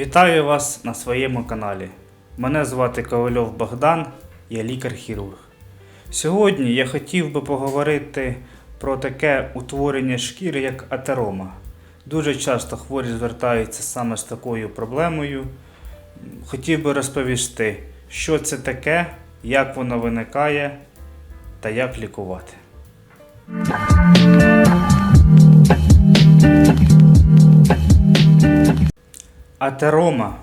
Вітаю вас на своєму каналі. Мене звати Ковальов Богдан, я лікар-хірург. Сьогодні я хотів би поговорити про таке утворення шкіри, як атерома. Дуже часто хворі звертаються саме з такою проблемою. Хотів би розповісти, що це таке, як воно виникає та як лікувати. Атерома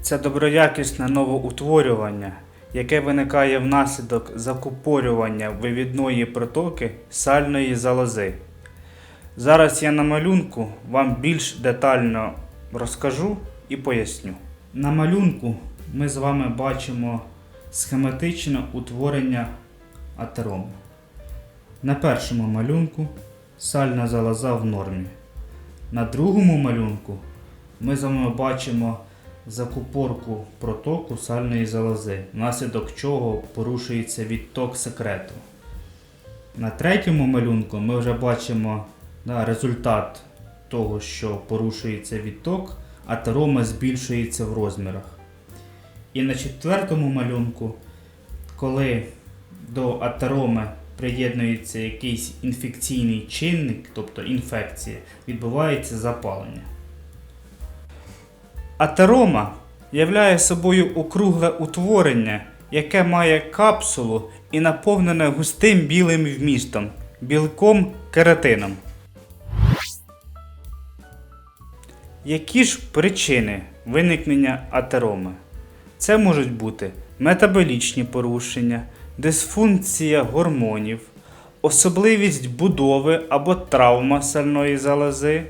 це доброякісне новоутворювання, яке виникає внаслідок закупорювання вивідної протоки сальної залози. Зараз я на малюнку вам більш детально розкажу і поясню. На малюнку ми з вами бачимо схематичне утворення атероми. На першому малюнку сальна залоза в нормі. На другому малюнку ми з вами бачимо закупорку протоку сальної залози, внаслідок чого порушується відток секрету. На третьому малюнку ми вже бачимо да, результат того, що порушується відток, а терома збільшується в розмірах. І на четвертому малюнку, коли до атероми приєднується якийсь інфекційний чинник, тобто інфекція, відбувається запалення. Атерома являє собою округле утворення, яке має капсулу і наповнене густим білим вмістом, білком кератином. Які ж причини виникнення атероми? Це можуть бути метаболічні порушення, дисфункція гормонів, особливість будови або травма сальної залози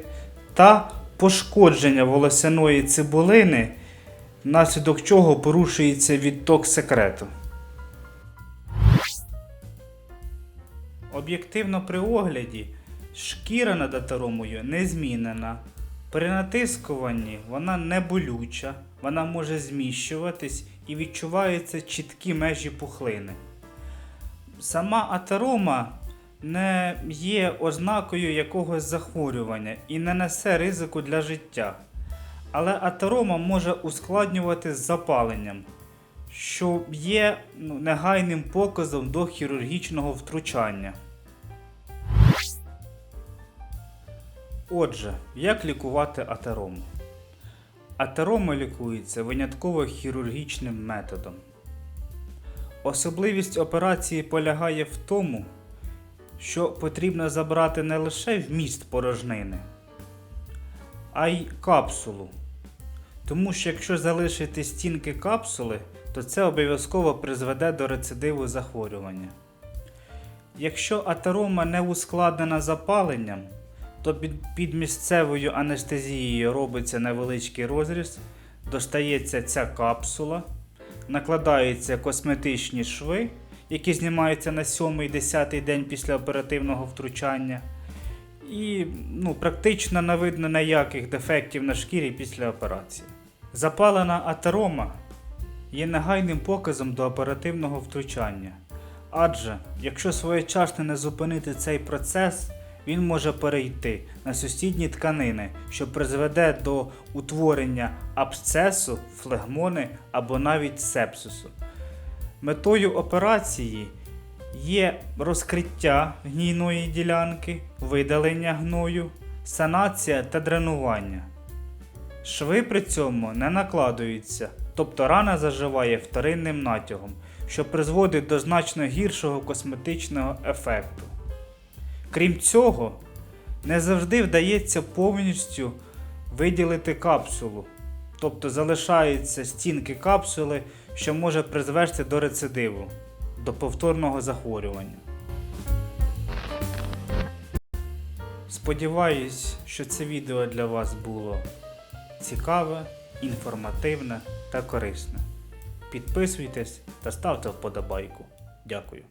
та пошкодження волосяної цибулини, внаслідок чого порушується відток секрету. Об'єктивно при огляді шкіра над атеромою не змінена. При натискуванні вона не болюча, вона може зміщуватись і відчуваються чіткі межі пухлини. Сама атерома не є ознакою якогось захворювання і не несе ризику для життя. Але атерома може ускладнювати з запаленням, що є ну, негайним показом до хірургічного втручання. Отже, як лікувати атерому? Атерома лікується винятково хірургічним методом. Особливість операції полягає в тому, що потрібно забрати не лише вміст порожнини, а й капсулу. Тому що якщо залишити стінки капсули, то це обов'язково призведе до рецидиву захворювання. Якщо атерома не ускладнена запаленням, то під, місцевою анестезією робиться невеличкий розріз, достається ця капсула, накладаються косметичні шви, які знімаються на 7-10 день після оперативного втручання. І ну, практично не видно ніяких дефектів на шкірі після операції. Запалена атерома є негайним показом до оперативного втручання. Адже, якщо своєчасно не зупинити цей процес, він може перейти на сусідні тканини, що призведе до утворення абсцесу, флегмони або навіть сепсису. Метою операції є розкриття гнійної ділянки, видалення гною, санація та дренування. Шви при цьому не накладуються, тобто рана заживає вторинним натягом, що призводить до значно гіршого косметичного ефекту. Крім цього, не завжди вдається повністю виділити капсулу, тобто залишаються стінки капсули, що може призвести до рецидиву, до повторного захворювання. Сподіваюсь, що це відео для вас було цікаве, інформативне та корисне. Підписуйтесь та ставте вподобайку. Дякую.